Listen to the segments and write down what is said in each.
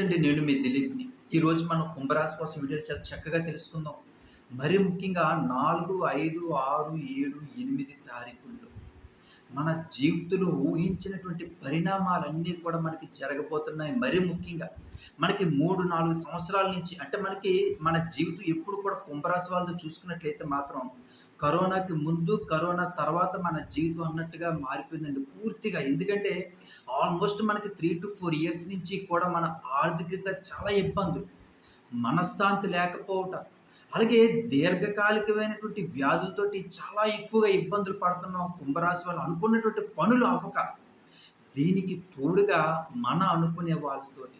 నమస్తే అండి నేను మీ దిలీప్ని. ఈరోజు మనం కుంభరాశి కోసం వీడియో చాలా చక్కగా తెలుసుకుందాం. మరి ముఖ్యంగా నాలుగు ఐదు ఆరు ఏడు ఎనిమిది తారీఖుల్లో మన జీవితంలో ఊహించినటువంటి పరిణామాలన్నీ కూడా మనకి జరగబోతున్నాయి. మరి ముఖ్యంగా మనకి మూడు నాలుగు సంవత్సరాల నుంచి అంటే మనకి మన జీవితం ఎప్పుడు కూడా కుంభరాశి వాళ్ళతో చూసుకున్నట్లయితే మాత్రం కరోనాకి ముందు కరోనా తర్వాత మన జీవితం అన్నట్టుగా మారిపోయిందండి పూర్తిగా. ఎందుకంటే ఆల్మోస్ట్ మనకి త్రీ టు ఫోర్ ఇయర్స్ నుంచి కూడా మన ఆర్థికంగా చాలా ఇబ్బందులు. మనశ్శాంతి లేకపోవటం అలాగే దీర్ఘకాలికమైనటువంటి వ్యాధులతోటి చాలా ఎక్కువగా ఇబ్బందులు పడుతున్నాం కుంభరాశి వాళ్ళు అనుకున్నటువంటి పనులు అవ్వక దీనికి తోడుగా మన అనుకునే వాళ్ళతోటి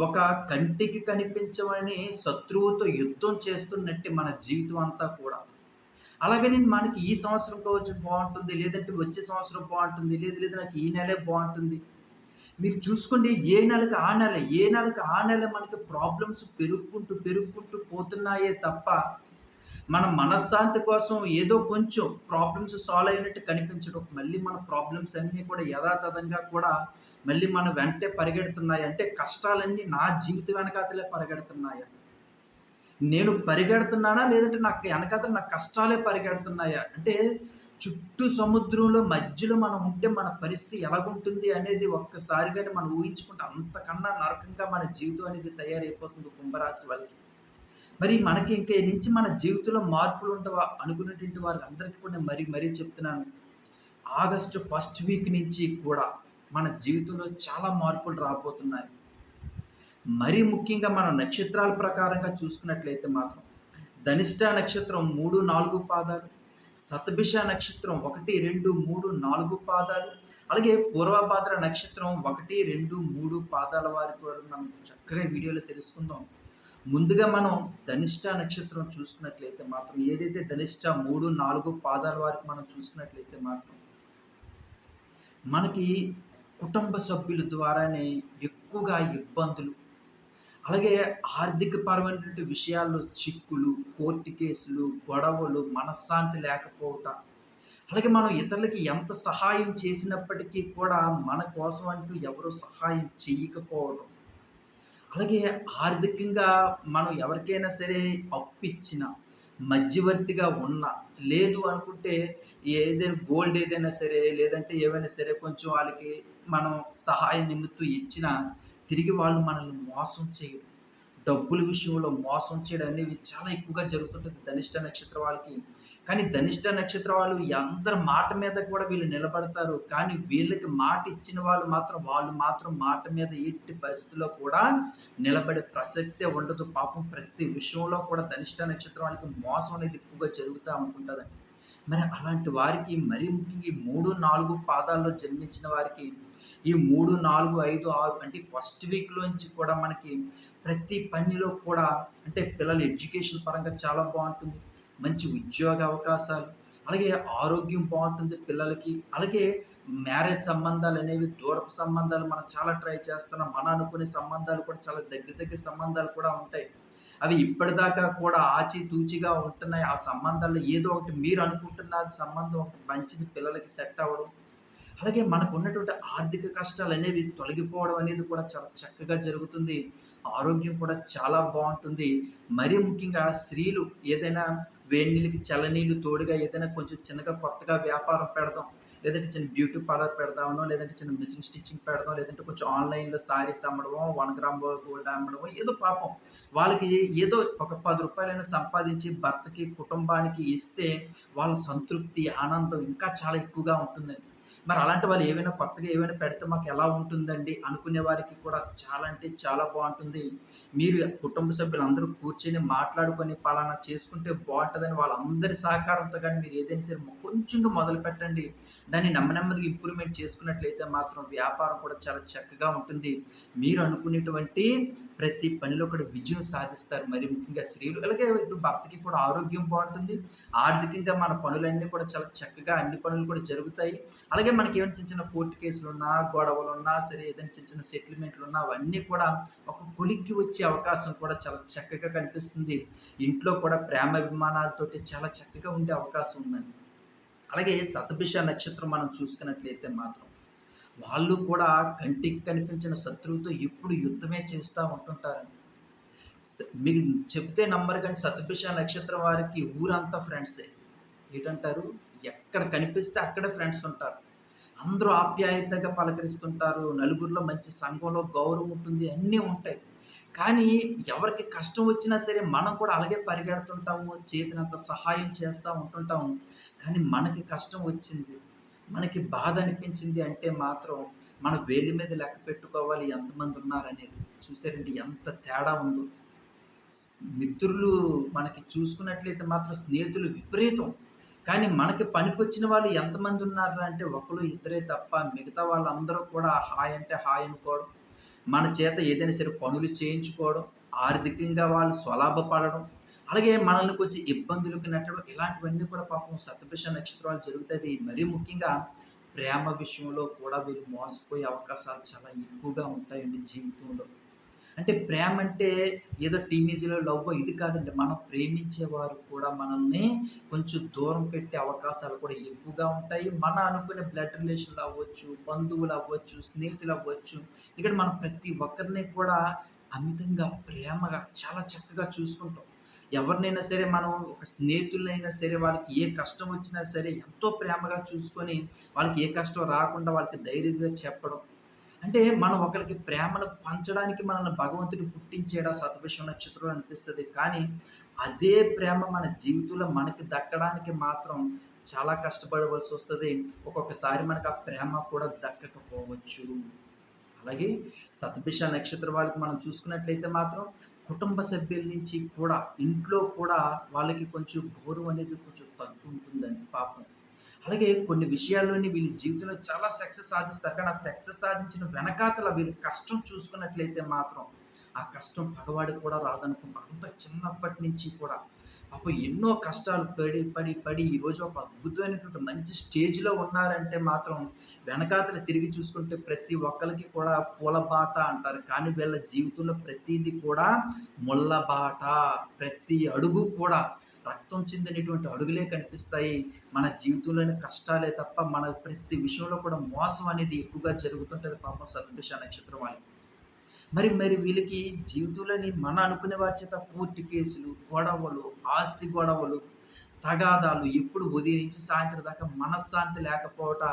ఒక కంటికి కనిపించమని శత్రువుతో యుద్ధం చేస్తున్నట్టు మన జీవితం అంతా కూడా. అలాగని మనకి ఈ సంవత్సరం కావచ్చు బాగుంటుంది లేదంటే వచ్చే సంవత్సరం బాగుంటుంది లేదు లేదు నాకు ఈ నెలే బాగుంటుంది. మీరు చూసుకోండి ఏ నెలకు ఆ నెల ఏ నెలకు ఆ నెల మనకి ప్రాబ్లమ్స్ పెరుగుకుంటూ పెరుగుకుంటూ పోతున్నాయే తప్ప మన మనశ్శాంతి కోసం ఏదో కొంచెం ప్రాబ్లమ్స్ సాల్వ్ అయినట్టు కనిపించడం మళ్ళీ మన ప్రాబ్లమ్స్ అన్నీ కూడా యథాతథంగా కూడా మళ్ళీ మన వెంటే పరిగెడుతున్నాయి. అంటే కష్టాలన్నీ నా జీవిత వెనకాతలే పరిగెడుతున్నాయి. నేను పరిగెడుతున్నానా? లేదంటే నాకు వెనకతలు నా కష్టాలే పరిగెడుతున్నాయా? అంటే చుట్టూ సముద్రంలో మధ్యలో మనం ఉంటే మన పరిస్థితి ఎలాగుంటుంది అనేది ఒక్కసారిగానే మనం ఊహించుకుంటే అంతకన్నా నరకంగా మన జీవితం అనేది తయారైపోతుంది కుంభరాశి వాళ్ళకి. మరి మనకి ఇంకా నుంచి మన జీవితంలో మార్పులు ఉండవా అనుకునేటువంటి వారికి అందరికీ కూడా మరీ మరీ చెప్తున్నాను. ఆగస్టు ఫస్ట్ వీక్ నుంచి కూడా మన జీవితంలో చాలా మార్పులు రాబోతున్నాయి. మరీ ముఖ్యంగా మనం నక్షత్రాల ప్రకారంగా చూసుకున్నట్లయితే మాత్రం ధనిష్ట నక్షత్రం మూడు నాలుగు పాదాలు సతభిష నక్షత్రం ఒకటి రెండు మూడు నాలుగు పాదాలు అలాగే పూర్వభాద్ర నక్షత్రం ఒకటి రెండు మూడు పాదాల వారికి వరకు మనం చక్కగా వీడియోలో తెలుసుకుందాం. ముందుగా మనం ధనిష్ట నక్షత్రం చూసుకున్నట్లయితే మాత్రం ఏదైతే ధనిష్ట మూడు నాలుగు పాదాల వారికి మనం చూసుకున్నట్లయితే మాత్రం మనకి కుటుంబ సభ్యుల ద్వారానే ఎక్కువగా ఇబ్బందులు అలాగే ఆర్థిక పరమైనటువంటి విషయాల్లో చిక్కులు కోర్టు కేసులు గొడవలు మనశ్శాంతి లేకపోవటం. అలాగే మనం ఇతరులకి ఎంత సహాయం చేసినప్పటికీ కూడా మన కోసం అంటూ ఎవరు సహాయం చేయకపోవడం అలాగే ఆర్థికంగా మనం ఎవరికైనా సరే అప్పిచ్చిన మధ్యవర్తిగా ఉన్న లేదు అనుకుంటే ఏదైనా గోల్డ్ ఏదైనా సరే లేదంటే ఏవైనా సరే కొంచెం వాళ్ళకి మనం సహాయం నిమిత్తం ఇచ్చినా తిరిగి వాళ్ళు మనల్ని మోసం చేయడం డబ్బుల విషయంలో మోసం చేయడం అనేవి చాలా ఎక్కువగా జరుగుతుంటుంది ధనిష్ట నక్షత్ర వాళ్ళకి. కానీ ధనిష్ట నక్షత్ర వాళ్ళు అందరి మాట మీద కూడా వీళ్ళు నిలబడతారు. కానీ వీళ్ళకి మాట ఇచ్చిన వాళ్ళు మాత్రం వాళ్ళు మాత్రం మాట మీద ఎట్టి పరిస్థితుల్లో కూడా నిలబడే ప్రసక్తే ఉండదు. పాపం ప్రతి విషయంలో కూడా ధనిష్ట నక్షత్రం వాళ్ళకి మోసం అనేది ఎక్కువగా జరుగుతూ ఉంటుందండి. మరి అలాంటి వారికి మరీ ముఖ్యంగా మూడు నాలుగు పాదాల్లో జన్మించిన వారికి ఈ మూడు నాలుగు ఐదు ఆరు అంటే ఫస్ట్ వీక్లోంచి కూడా మనకి ప్రతి పనిలో కూడా అంటే పిల్లల ఎడ్యుకేషన్ పరంగా చాలా బాగుంటుంది. మంచి ఉద్యోగ అవకాశాలు అలాగే ఆరోగ్యం బాగుంటుంది పిల్లలకి. అలాగే మ్యారేజ్ సంబంధాలు అనేవి దూరపు సంబంధాలు మనం చాలా ట్రై చేస్తున్నాం. మన అనుకునే సంబంధాలు కూడా చాలా దగ్గర దగ్గర సంబంధాలు కూడా ఉంటాయి. అవి ఇప్పటిదాకా కూడా ఆచితూచిగా ఉంటున్నాయి. ఆ సంబంధాల్లో ఏదో ఒకటి మీరు అనుకుంటున్న సంబంధం ఒకటి మంచిది పిల్లలకి సెట్ అవ్వడం. అలాగే మనకు ఉన్నటువంటి ఆర్థిక కష్టాలు అనేవి తొలగిపోవడం అనేది కూడా చాలా చక్కగా జరుగుతుంది. ఆరోగ్యం కూడా చాలా బాగుంటుంది. మరీ ముఖ్యంగా స్త్రీలు ఏదైనా వేడి నీళ్ళకి చలనీళ్ళు తోడుగా ఏదైనా కొంచెం చిన్నగా కొత్తగా వ్యాపారం పెడదాం లేదంటే చిన్న బ్యూటీ పార్లర్ పెడదామనో లేదంటే చిన్న మిషన్ స్టిచ్చింగ్ పెడదాం లేదంటే కొంచెం ఆన్లైన్లో సారీస్ అమ్మడమో వన్ గ్రామ్ గోల్డ్ అమ్మడమో ఏదో పాపం. వాళ్ళకి ఏదో ఒక పది రూపాయలైనా సంపాదించి భర్తకి కుటుంబానికి ఇస్తే వాళ్ళ సంతృప్తి ఆనందం ఇంకా చాలా ఎక్కువగా ఉంటుందండి. మరి అలాంటి వాళ్ళు ఏవైనా కొత్తగా ఏవైనా పెడితే మాకు ఎలా ఉంటుందండి? అనుకునే వారికి కూడా చాలా అంటే చాలా బాగుంటుంది. మీరు కుటుంబ సభ్యులందరూ కూర్చొని మాట్లాడుకొని పలానా చేసుకుంటే బాగుంటుందని వాళ్ళందరి సహకారంతో కానీ మీరు ఏదైనా సరే కొంచెంగా మొదలు పెట్టండి. దాన్ని నెమ్మ నెమ్మదిగా ఇంప్రూవ్మెంట్ చేసుకున్నట్లయితే మాత్రం వ్యాపారం కూడా చాలా చక్కగా ఉంటుంది. మీరు అనుకునేటువంటి ప్రతి పనిలో కూడా విజయం సాధిస్తారు. మరి ముఖ్యంగా స్త్రీలు అలాగే భర్తకి కూడా ఆరోగ్యం బాగుంటుంది. ఆర్థికంగా మన పనులన్నీ కూడా చాలా చక్కగా అన్ని పనులు కూడా జరుగుతాయి. అలాగే మనకి ఏమైనా చిన్న చిన్న కోర్టు కేసులు ఉన్నా గొడవలు ఉన్నా సరే ఏదైనా చిన్న చిన్న సెటిల్మెంట్లు ఉన్నా అవన్నీ కూడా ఒక కొలిక్కి వచ్చే అవకాశం కూడా చాలా చక్కగా కనిపిస్తుంది. ఇంట్లో కూడా ప్రేమ అభిమానాలతోటి చాలా చక్కగా ఉండే అవకాశం ఉందండి. అలాగే సతభిష నక్షత్రం మనం చూసుకున్నట్లయితే మాత్రం వాళ్ళు కూడా కంటికి కనిపించిన శత్రువుతో ఎప్పుడు యుద్ధమే చేస్తూ ఉంటుంటారండి. మీరు మీకు చెప్తే నమ్మరు కానీ సతభిష నక్షత్రం వారికి ఊరంతా ఫ్రెండ్సే. ఏంటంటారు ఎక్కడ కనిపిస్తే అక్కడే ఫ్రెండ్స్ ఉంటారు. అందరూ ఆప్యాయతగా పలకరిస్తుంటారు. నలుగురిలో మంచి సంఘంలో గౌరవం ఉంటుంది. అన్నీ ఉంటాయి. కానీ ఎవరికి కష్టం వచ్చినా సరే మనం కూడా అలాగే పరిగెడుతుంటాము. చేతినంత సహాయం చేస్తూ ఉంటుంటాము. కానీ మనకి కష్టం వచ్చింది. మనకి బాధ అనిపించింది అంటే మాత్రం మన వేలి మీద లెక్క పెట్టుకోవాలి ఎంతమంది ఉన్నారనేది. చూసారండి ఎంత తేడా ఉందో. మిత్రులు మనకి చూసుకున్నట్లయితే మాత్రం స్నేహితులు విపరీతం. కానీ మనకి పనికొచ్చిన వాళ్ళు ఎంతమంది ఉన్నారు అంటే ఒకరు ఇద్దరే తప్ప మిగతా వాళ్ళందరూ కూడా హాయ్ అంటే హాయ్ అనుకోవడం. మన చేత ఏదైనా సరే పనులు చేయించుకోవడం. ఆర్థికంగా వాళ్ళు స్వలాభపడడం. అలాగే మనల్ని కొంచెం ఇబ్బందులకు నెట్టడం. ఇలాంటివన్నీ కూడా పాపం శతభిష నక్షత్రాలు జరుగుతుంది మరీ ముఖ్యంగా ప్రేమ విషయంలో కూడా వీళ్ళు మోసపోయే అవకాశాలు చాలా ఎక్కువగా ఉంటాయండి జీవితంలో. అంటే ప్రేమ అంటే ఏదో టీనేజ్‌లో లవ్ ఇది కాదండి. మనం ప్రేమించేవారు కూడా మనల్ని కొంచెం దూరం పెట్టే అవకాశాలు కూడా ఎక్కువగా ఉంటాయి. మన అనుకునే బ్లడ్ రిలేషన్‌లు అవ్వచ్చు, బంధువులు అవ్వచ్చు, స్నేహితులు అవ్వచ్చు. ఇక్కడ మనం ప్రతి ఒక్కరిని కూడా అమితంగా ప్రేమగా చాలా చక్కగా చూసుకుంటాం. ఎవరినైనా సరే మనం ఒక స్నేహితులైనా సరే వాళ్ళకి ఏ కష్టం వచ్చినా సరే ఎంతో ప్రేమగా చూసుకొని వాళ్ళకి ఏ కష్టం రాకుండా వాళ్ళకి ధైర్యంగా చెప్పడం. అంటే మనం ఒకరికి ప్రేమను పంచడానికి మనల్ని భగవంతుడు పుట్టించేడా సతవిషం నక్షత్రం అనిపిస్తుంది కానీ అదే ప్రేమ మన జీవితంలో మనకి దక్కడానికి మాత్రం చాలా కష్టపడవలసి వస్తుంది ఒక్కొక్కసారి మనకు ఆ ప్రేమ కూడా దక్కకపోవచ్చు. అలాగే సతభిష నక్షత్ర వాళ్ళకి మనం చూసుకున్నట్లయితే మాత్రం కుటుంబ సభ్యుల నుంచి కూడా ఇంట్లో కూడా వాళ్ళకి కొంచెం గౌరవం అనేది కొంచెం తగ్గుంటుందండి పాపం. అలాగే కొన్ని విషయాల్లోని వీళ్ళ జీవితంలో చాలా సక్సెస్ సాధిస్తారు. కానీ ఆ సక్సెస్ సాధించిన వెనకాతల వీళ్ళ కష్టం చూసుకున్నట్లయితే మాత్రం, ఆ కష్టం పగవాడికి కూడా రాదనుకుంటా. అంత చిన్నప్పటి నుంచి కూడా పాపం ఎన్నో కష్టాలు పడి, పడి, పడి ఈరోజు ఒక అద్భుతమైనటువంటి మంచి స్టేజ్‌లో ఉన్నారంటే మాత్రం వెనకాతల తిరిగి చూసుకుంటే ప్రతి ఒక్కరికి కూడా పూలబాట అంటారు. కానీ వీళ్ళ జీవితంలో ప్రతిదీ కూడా ముళ్ళబాట. ప్రతి అడుగు కూడా రక్తం చెందినటువంటి అడుగులే కనిపిస్తాయి. మన జీవితంలోని కష్టాలే తప్ప మన ప్రతి విషయంలో కూడా మోసం అనేది ఎక్కువగా జరుగుతుంటుంది పాపం శతభిష నక్షత్రం వాళ్ళకి. మరి మరి వీళ్ళకి జీవితంలోని మన అనుకునే వారి చేత కోర్టు కేసులు, గొడవలు, ఆస్తి గొడవలు, తగాదాలు ఎప్పుడు ఉదయం నుంచి సాయంత్రం దాకా మనశ్శాంతి లేకపోవట,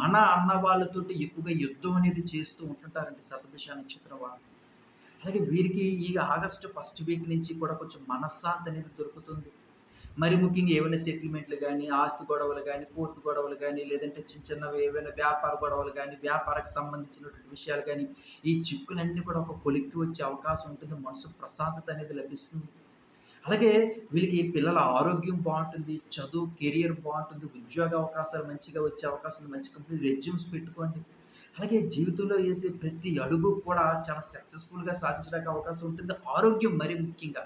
మన అన్న వాళ్ళతోటి ఎక్కువగా యుద్ధం అనేది చేస్తూ ఉంటుంటారండి శతభిష నక్షత్రం వాళ్ళు. అలాగే వీరికి ఈ ఆగస్టు ఫస్ట్ వీక్ నుంచి కూడా కొంచెం మనశ్శాంతి అనేది దొరుకుతుంది. మరి ముఖ్యంగా ఏమైనా సెటిల్‌మెంట్‌లు కానీ ఆస్తి గొడవలు కానీ కోర్టు గొడవలు కానీ లేదంటే చిన్న చిన్నవి ఏవైనా వ్యాపార గొడవలు కానీ వ్యాపారకు సంబంధించినటువంటి విషయాలు కానీ ఈ చిక్కులన్నీ కూడా ఒక కొలిక్కి వచ్చే అవకాశం ఉంటుంది. మనసు ప్రశాంతత అనేది లభిస్తుంది. అలాగే వీళ్ళకి పిల్లల ఆరోగ్యం బాగుంటుంది చదువు, కెరియర్ బాగుంటుంది ఉద్యోగ అవకాశాలు మంచిగా వచ్చే అవకాశం ఉంది. మంచి కంపెనీ రెజ్యూమ్స్ పెట్టుకోండి. అలాగే జీవితంలో వేసే ప్రతి అడుగు కూడా చాలా సక్సెస్‌ఫుల్‌గా సాధించడానికి అవకాశం ఉంటుంది. ఆరోగ్యం మరి ముఖ్యంగా.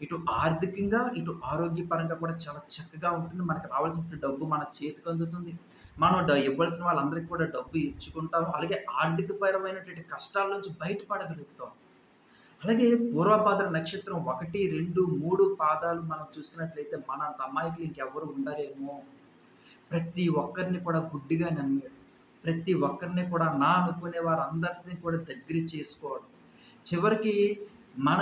ఇటు ఆర్థికంగా, ఇటు ఆరోగ్యపరంగా కూడా చాలా చక్కగా ఉంటుంది. మనకి రావాల్సిన డబ్బు మన చేతికి అందుతుంది. మనం డ ఇవ్వాల్సిన వాళ్ళందరికీ కూడా డబ్బు ఇచ్చుకుంటాం. అలాగే ఆర్థికపరమైనటువంటి కష్టాల నుంచి బయటపడగలుగుతాం. అలాగే పూర్వభాద్ర నక్షత్రం 1, 2, 3 పాదాలు మనం చూసుకున్నట్లయితే మన అమ్మాయికి ఇంకెవ్వరు ఉండరేమో! ప్రతి ఒక్కరిని కూడా గుడ్డిగా నమ్మాడు. ప్రతి ఒక్కరిని కూడా నా అనుకునే వారందరినీ కూడా దగ్గర చేసుకోవడం. చివరికి మన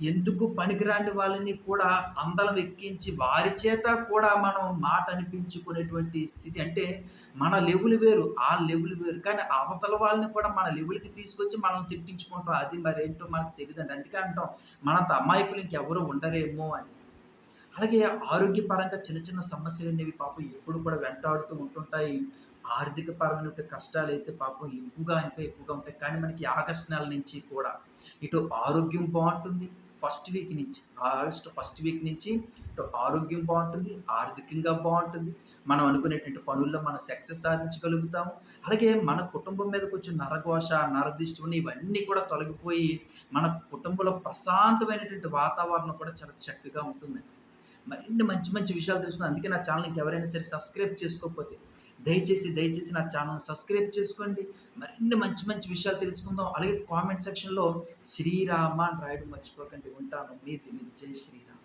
ఎందుకు పనికిరాని వాళ్ళని కూడా అందలం ఎక్కించి వారి చేత కూడా మనం మాట అనిపించుకునేటువంటి స్థితి. అంటే మన లెవెల్ వేరు. ఆ లెవెల్ వేరు. కానీ అవతల వాళ్ళని కూడా మన లెవెల్‌కి తీసుకొచ్చి మనం తిట్టించుకుంటాం. అది మరేంటో మనకు తెలియదండి అందుకే అంటాం మనంత అమాయకులు ఇంకెవరు ఉండరేమో అని. అలాగే ఆరోగ్యపరంగా చిన్న చిన్న సమస్యలు అనేవి పాపం ఎప్పుడు కూడా వెంటాడుతూ ఉంటుంటాయి. ఆర్థిక కష్టాలు అయితే పాపం ఎక్కువగా ఇంకా ఎక్కువగా ఉంటాయి. కానీ మనకి ఆగస్ట్ నెల నుంచి కూడా ఇటు ఆరోగ్యం బాగుంటుంది ఫస్ట్ వీక్ నుంచి ఆగస్ట్ ఫస్ట్ వీక్ నుంచి ఇటు ఆరోగ్యం బాగుంటుంది ఆర్థికంగా బాగుంటుంది మనం అనుకునేటువంటి పనుల్లో మనం సక్సెస్ సాధించగలుగుతాము. అలాగే మన కుటుంబం మీద కొంచెం నరఘోష, నరదిష్టం ఇవన్నీ కూడా తొలగిపోయి మన కుటుంబంలో ప్రశాంతమైనటువంటి వాతావరణం కూడా చాలా చక్కగా ఉంటుందండి. మరిన్ని మంచి మంచి విషయాలు తెలుసుకున్నాను అందుకే నా ఛానెల్‌ని ఇంకెవరైనా సరే సబ్స్క్రైబ్ చేసుకోకపోతే దయచేసి, దయచేసి నా ఛానల్ సబ్స్క్రైబ్ చేసుకోండి. మరిన్ని మంచి మంచి విషయాలు తెలుసుకుందాం. అలాగే కామెంట్ సెక్షన్‌లో శ్రీరామ అని రాయడం మర్చిపోకండి. ఉంటాను. మీ దిలీప్. జై శ్రీరామ్.